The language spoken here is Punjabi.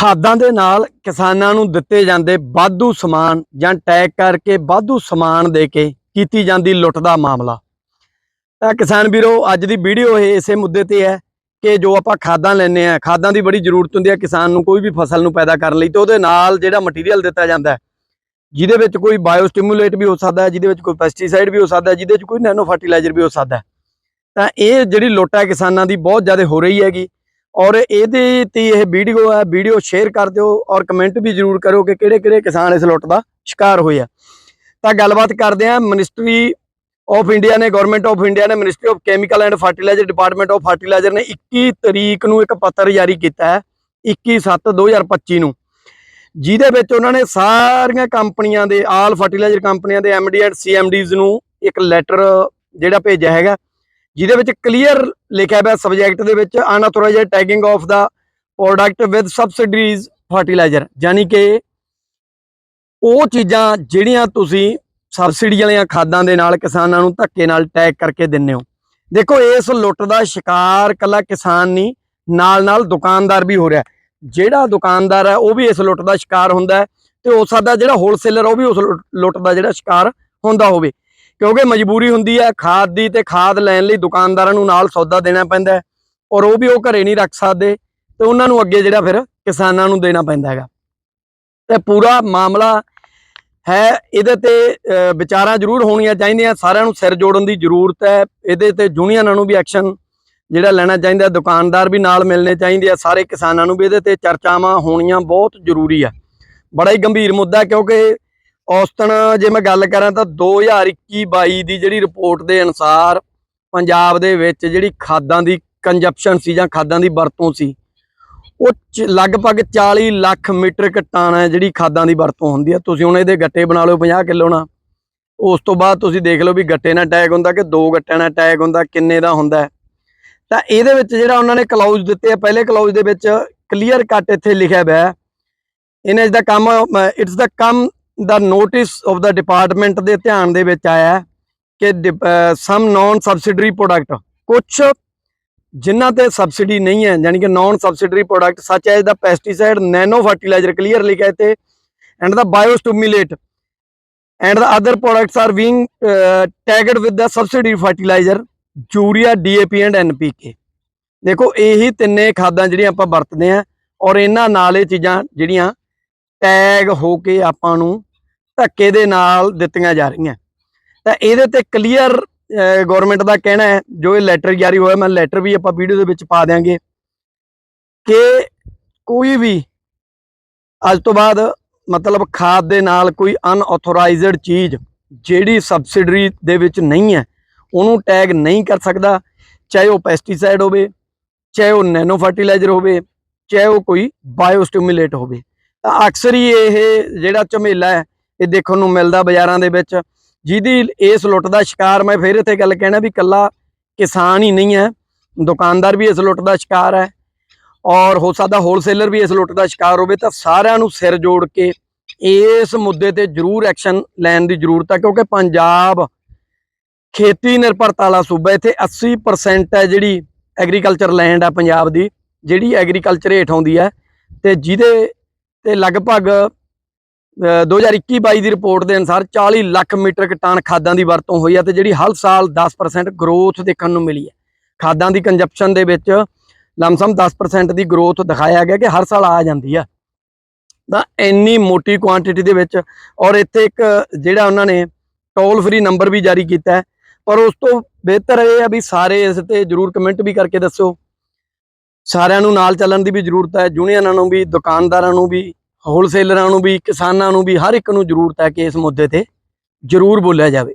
ਖਾਦਾਂ ਦੇ ਨਾਲ ਕਿਸਾਨਾਂ ਨੂੰ ਦਿੱਤੇ ਜਾਂਦੇ ਵਾਧੂ ਸਮਾਨ ਜਾਂ ਟੈਗ ਕਰਕੇ ਵਾਧੂ ਸਮਾਨ ਦੇ ਕੇ ਕੀਤੀ ਜਾਂਦੀ ਲੁੱਟ ਦਾ ਮਾਮਲਾ। ਤਾਂ ਕਿਸਾਨ ਵੀਰੋ, ਅੱਜ ਦੀ ਵੀਡੀਓ ਇਹ ਇਸੇ ਮੁੱਦੇ ਤੇ ਹੈ ਕਿ ਜੋ ਆਪਾਂ ਖਾਦਾਂ ਲੈਨੇ ਆ ਖਾਦਾਂ ਦੀ ਬੜੀ ਜ਼ਰੂਰਤ ਹੁੰਦੀ ਹੈ ਕਿਸਾਨ ਨੂੰ, ਕੋਈ ਵੀ ਫਸਲ ਨੂੰ ਪੈਦਾ ਕਰਨ ਲਈ ਤੇ ਉਹਦੇ ਨਾਲ ਜਿਹੜਾ ਮਟੀਰੀਅਲ ਦਿੱਤਾ ਜਾਂਦਾ ਹੈ, ਜਿਹਦੇ ਵਿੱਚ ਕੋਈ ਬਾਇਓ ਸਟਿਮੂਲੇਟ ਵੀ ਹੋ ਸਕਦਾ ਹੈ, ਜਿਹਦੇ ਵਿੱਚ ਕੋਈ ਪੈਸਟੀਸਾਈਡ ਵੀ ਹੋ ਸਕਦਾ ਹੈ, ਜਿਹਦੇ ਵਿੱਚ ਕੋਈ ਨੈਨੋ ਫਰਟੀਲਾਈਜ਼ਰ ਵੀ ਹੋ ਸਕਦਾ ਹੈ। ਤਾਂ ਇਹ ਜਿਹੜੀ ਲੁੱਟ ਹੈ ਕਿਸਾਨਾਂ ਦੀ ਬਹੁਤ ਜ਼ਿਆਦਾ ਹੋ ਰਹੀ ਹੈਗੀ। ਔਰ ਇਹਦੇ ਤੇ ਇਹ ਵੀਡੀਓ ਹੈ, ਵੀਡੀਓ ਸ਼ੇਅਰ ਕਰ ਦਿਓ ਔਰ ਕਮੈਂਟ ਵੀ ਜ਼ਰੂਰ ਕਰੋ ਕਿ ਕਿਹੜੇ ਕਿਹੜੇ ਕਿਸਾਨ ਇਸ ਲੁੱਟ ਦਾ ਸ਼ਿਕਾਰ ਹੋਏ ਆ। ਤਾਂ ਗੱਲਬਾਤ ਕਰਦੇ ਆ ਮਿਨਿਸਟਰੀ ਆਫ ਇੰਡੀਆ ਨੇ ਗਵਰਨਮੈਂਟ ਆਫ ਇੰਡੀਆ ਨੇ ministry of chemical and fertilizer department of fertilizer ਨੇ 21 ਤਰੀਕ ਨੂੰ ਇੱਕ ਪੱਤਰ ਜਾਰੀ ਕੀਤਾ ਹੈ 21/7/2025 ਨੂੰ। ਜਿਹਦੇ ਵਿੱਚ ਉਹਨਾਂ ਨੇ ਸਾਰੀਆਂ ਕੰਪਨੀਆਂ ਦੇ, ਆਲ ਫਰਟੀਲਾਈਜ਼ਰ ਕੰਪਨੀਆਂ ਦੇ ਐਮਡੀ ਐਂਡ ਸੀਐਮਡੀਜ਼ ਨੂੰ ਇੱਕ ਲੈਟਰ ਜਿਹੜਾ ਭੇਜਿਆ ਹੈਗਾ ਜਿਹਦੇ ਵਿੱਚ ਕਲੀਅਰ ਲਿਖਿਆ ਹੋਇਆ ਸਬਜੈਕਟ ਦੇ ਵਿੱਚ unauthorized tagging of the product with subsidies fertilizer ਯਾਨੀ ਕਿ ਉਹ ਚੀਜ਼ਾਂ ਜਿਹੜੀਆਂ ਤੁਸੀਂ ਸਬਸਿਡੀ ਵਾਲੀਆਂ ਖਾਦਾਂ ਦੇ ਨਾਲ ਕਿਸਾਨਾਂ ਨੂੰ ਧੱਕੇ ਨਾਲ ਟੈਗ ਕਰਕੇ ਦਿੰਨੇ ਹੋ। ਦੇਖੋ, ਇਸ ਲੁੱਟ ਦਾ ਸ਼ਿਕਾਰ ਕੱਲਾ ਕਿਸਾਨ ਨਹੀਂ ਨਾਲ ਨਾਲ ਦੁਕਾਨਦਾਰ ਵੀ ਹੋ ਰਿਹਾ। ਜਿਹੜਾ ਦੁਕਾਨਦਾਰ ਹੈ, ਉਹ ਵੀ ਇਸ ਲੁੱਟ ਦਾ ਸ਼ਿਕਾਰ ਹੁੰਦਾ ਹੈ ਤੇ ਹੋ ਸਕਦਾ ਜਿਹੜਾ ਹੋਲਸੇਲਰ ਉਹ ਵੀ ਉਸ ਲੁੱਟ ਦਾ ਜਿਹੜਾ ਸ਼ਿਕਾਰ ਹੁੰਦਾ ਹੋਵੇ। ਕਿਉਂਕਿ ਮਜਬੂਰੀ ਹੁੰਦੀ ਹੈ, ਖਾਦ ਦੀ ਤੇ ਖਾਦ ਲੈਣ ਲਈ ਦੁਕਾਨਦਾਰਾਂ ਨੂੰ ਨਾਲ ਸੌਦਾ ਦੇਣਾ ਪੈਂਦਾ ਹੈ ਔਰ ਉਹ ਵੀ ਉਹ ਘਰੇ ਨਹੀਂ ਰੱਖ ਸਕਦੇ ਤੇ ਉਹਨਾਂ ਨੂੰ ਅੱਗੇ ਜਿਹੜਾ ਫਿਰ ਕਿਸਾਨਾਂ ਨੂੰ ਦੇਣਾ ਪੈਂਦਾ ਹੈਗਾ। ਤੇ ਪੂਰਾ ਮਾਮਲਾ ਹੈ ਇਹਦੇ ਤੇ ਵਿਚਾਰਾਂ ਜ਼ਰੂਰ ਹੋਣੀਆਂ ਚਾਹੀਦੀਆਂ, ਸਾਰਿਆਂ ਨੂੰ ਸਿਰ ਜੋੜਨ ਦੀ ਜ਼ਰੂਰਤ ਹੈ, ਇਹਦੇ ਤੇ ਯੂਨੀਅਨਾਂ ਨੂੰ ਵੀ ਐਕਸ਼ਨ ਜਿਹੜਾ ਲੈਣਾ ਚਾਹੀਦਾ, ਦੁਕਾਨਦਾਰ ਵੀ ਨਾਲ ਮਿਲਣੇ ਚਾਹੀਦੇ ਆ, ਸਾਰੇ ਕਿਸਾਨਾਂ ਨੂੰ ਵੀ ਇਹਦੇ ਤੇ ਚਰਚਾਵਾਂ ਹੋਣੀਆਂ ਬਹੁਤ ਜ਼ਰੂਰੀ ਆ। ਬੜਾ ਹੀ ਗੰਭੀਰ ਮੁੱਦਾ ਕਿਉਂਕਿ ਔਸਤਨ, ਜੇ ਮੈਂ ਗੱਲ ਕਰਾਂ ਤਾਂ 2021-22 ਦੀ ਜਿਹੜੀ ਰਿਪੋਰਟ ਦੇ ਅਨੁਸਾਰ ਪੰਜਾਬ ਦੇ ਵਿੱਚ ਜਿਹੜੀ ਖਾਦਾਂ ਦੀ ਕੰਜਪਸ਼ਨ ਸੀ ਜਾਂ ਖਾਦਾਂ ਦੀ ਵਰਤੋਂ ਸੀ, ਉਹ ਚ- ਲਗਭਗ 40 ਲੱਖ ਮੀਟ੍ਰਿਕ ਟਨ ਹੈ ਜਿਹੜੀ ਖਾਦਾਂ ਦੀ ਵਰਤੋਂ ਹੁੰਦੀ ਹੈ ਤੁਸੀਂ ਹੁਣ ਇਹਦੇ ਗੱਟੇ ਬਣਾ ਲਓ 50 ਕਿਲੋ ਨਾਲ ਉਸ ਤੋਂ ਬਾਅਦ ਤੁਸੀਂ ਦੇਖ ਲਓ ਵੀ ਗੱਟੇ ਨਾਲ ਟੈਗ ਹੁੰਦਾ ਕਿ ਦੋ ਗੱਟਿਆਂ ਨਾਲ ਟੈਗ ਹੁੰਦਾ, ਕਿੰਨੇ ਦਾ ਹੁੰਦਾ ਤਾਂ ਇਹਦੇ ਵਿੱਚ ਜਿਹੜਾ ਉਹਨਾਂ ਨੇ ਕਲੌਜ਼ ਦਿੱਤੇ ਆ, ਪਹਿਲੇ ਕਲੌਜ਼ ਦੇ ਵਿੱਚ ਕਲੀਅਰ ਕੱਟ ਇੱਥੇ ਲਿਖਿਆ ਹੋਇਆ ਹੈ। ਇਹਨੇ ਇਸ ਦਾ ਕੰਮ it's the come the notice of the department ਦੇ ਧਿਆਨ ਦੇ ਵਿੱਚ ਆਇਆ ਹੈ ਕਿ ਸਮ ਨਾਨ ਸਬਸਿਡਰੀ ਪ੍ਰੋਡਕਟ ਕੁਝ ਜਿਨ੍ਹਾਂ ਤੇ ਸਬਸਿਡੀ ਨਹੀਂ ਹੈ ਯਾਨੀ ਕਿ non subsidiary product such as the pesticide nano fertilizer clear ਲਿਖਿਆ ਹੈ and the biostimulate and the other products are being tagged with the subsidy fertilizer urea DAP and NPK ਦੇਖੋ, ਇਹੀ ਤਿੰਨੇ ਖਾਦਾਂ ਜਿਹੜੀਆਂ ਆਪਾਂ ਵਰਤਦੇ ਆਂ ਔਰ ਇਹਨਾਂ ਨਾਲ ਇਹ ਚੀਜ਼ਾਂ ਜਿਹੜੀਆਂ ਟੈਗ ਹੋ ਕੇ ਆਪਾਂ ਨੂੰ ਧੱਕੇ ਦੇ ਨਾਲ ਦਿੱਤੀਆਂ ਜਾ ਰਹੀਆਂ। ਤਾਂ ਇਹਦੇ ਤੇ ਕਲੀਅਰ ਗਵਰਨਮੈਂਟ ਦਾ ਕਹਿਣਾ ਹੈ, ਜੋ ਇਹ ਲੈਟਰ ਜਾਰੀ ਹੋਇਆ, ਮੈਂ ਲੈਟਰ ਵੀ ਆਪਾਂ ਵੀਡੀਓ ਦੇ ਵਿੱਚ ਪਾ ਦਿਆਂਗੇ ਕਿ ਕੋਈ ਵੀ ਅੱਜ ਤੋਂ ਬਾਅਦ ਮਤਲਬ ਖਾਦ ਦੇ ਨਾਲ ਕੋਈ ਅਨਆਥੋਰਾਈਜ਼ਡ ਚੀਜ਼ ਜਿਹੜੀ ਸਬਸਿਡਰੀ ਦੇ ਵਿੱਚ ਨਹੀਂ ਹੈ, ਉਹਨੂੰ ਟੈਗ ਨਹੀਂ ਕਰ ਸਕਦਾ, ਚਾਹੇ ਉਹ ਪੈਸਟੀਸਾਈਡ ਹੋਵੇ, ਚਾਹੇ ਉਹ ਨੈਨੋ ਫਰਟੀਲਾਈਜ਼ਰ ਹੋਵੇ, ਚਾਹੇ ਉਹ ਕੋਈ ਬਾਇਓਸਟਿਮੂਲੇਟ ਹੋਵੇ। ਤਾਂ ਅਕਸਰ ਹੀ ਇਹ ਜਿਹੜਾ ਝਮੇਲਾ ਹੈ ਇਹ ਦੇਖਣ ਨੂੰ ਮਿਲਦਾ ਬਾਜ਼ਾਰਾਂ ਦੇ ਵਿੱਚ। ਜਿਹਦੀ ਇਸ ਲੁੱਟ ਦਾ ਸ਼ਿਕਾਰ, ਮੈਂ ਫਿਰ ਇੱਥੇ ਗੱਲ ਕਹਿਣਾ ਵੀ ਕੱਲਾ ਕਿਸਾਨ ਹੀ ਨਹੀਂ ਹੈ। ਦੁਕਾਨਦਾਰ ਵੀ ਇਸ ਲੁੱਟ ਦਾ ਸ਼ਿਕਾਰ ਹੈ ਔਰ ਹੋ ਸਕਦਾ ਹੋਲਸੇਲਰ ਵੀ ਇਸ ਲੁੱਟ ਦਾ ਸ਼ਿਕਾਰ ਹੋਵੇ ਤਾਂ ਸਾਰਿਆਂ ਨੂੰ ਸਿਰ ਜੋੜ ਕੇ ਇਸ ਮੁੱਦੇ ਤੇ ਜ਼ਰੂਰ ਐਕਸ਼ਨ ਲੈਣ ਦੀ ਜ਼ਰੂਰਤ ਹੈ ਕਿਉਂਕਿ ਪੰਜਾਬ ਖੇਤੀ ਨਿਰਭਰਤਾ ਵਾਲਾ ਸੂਬਾ ਇੱਥੇ 80% ਹੈ ਜਿਹੜੀ ਐਗਰੀਕਲਚਰ ਲੈਂਡ ਹੈ ਪੰਜਾਬ ਦੀ, ਜਿਹੜੀ ਐਗਰੀਕਲਚਰ ਹੇਠ ਆਉਂਦੀ ਹੈ ਤੇ ਜਿਹਦੇ ਤੇ ਲਗਭਗ 2021-22 ਦੀ ਰਿਪੋਰਟ ਦੇ ਅਨੁਸਾਰ 40 ਲੱਖ ਮੀਟ੍ਰਿਕ ਟਨ ਖਾਦਾਂ ਦੀ ਵਰਤੋਂ ਹੋਈ ਹੈ ਤੇ ਜਿਹੜੀ ਹਰ ਸਾਲ 10% ਗਰੋਥ ਦੇਖਣ ਨੂੰ ਮਿਲੀ ਹੈ ਖਾਦਾਂ ਦੀ ਕੰਜਪਸ਼ਨ ਦੇ ਵਿੱਚ ਲਮਸਮ 10% ਦੀ ਗਰੋਥ ਦਿਖਾਇਆ ਗਿਆ ਕਿ ਹਰ ਸਾਲ ਆ ਜਾਂਦੀ ਆ। ਤਾਂ ਇੰਨੀ ਮੋਟੀ ਕੁਆਂਟੀਟੀ ਦੇ ਵਿੱਚ ਔਰ ਇੱਥੇ ਇੱਕ ਜਿਹੜਾ ਉਹਨਾਂ ਨੇ ਟੋਲ ਫ੍ਰੀ ਨੰਬਰ ਵੀ ਜਾਰੀ ਕੀਤਾ ਹੈ। ਪਰ ਉਸ ਤੋਂ ਬਿਹਤਰ ਇਹ ਆ ਵੀ ਸਾਰੇ ਇਸ ਤੇ ਜਰੂਰ ਕਮੈਂਟ ਵੀ ਕਰਕੇ ਦੱਸੋ ਸਾਰਿਆਂ ਨੂੰ ਨਾਲ ਚੱਲਣ ਦੀ ਵੀ ਜ਼ਰੂਰਤ ਹੈ ਯੂਨੀਅਨਾਂ ਨੂੰ ਵੀ, ਦੁਕਾਨਦਾਰਾਂ ਨੂੰ ਵੀ ਹੋਲਸੇਲਰਾਂ ਨੂੰ ਵੀ, ਕਿਸਾਨਾਂ ਨੂੰ ਵੀ ਹਰ ਇੱਕ ਨੂੰ ਜ਼ਰੂਰਤ ਹੈ ਕਿ ਇਸ ਮੁੱਦੇ ਤੇ ਜ਼ਰੂਰ ਬੋਲਿਆ ਜਾਵੇ।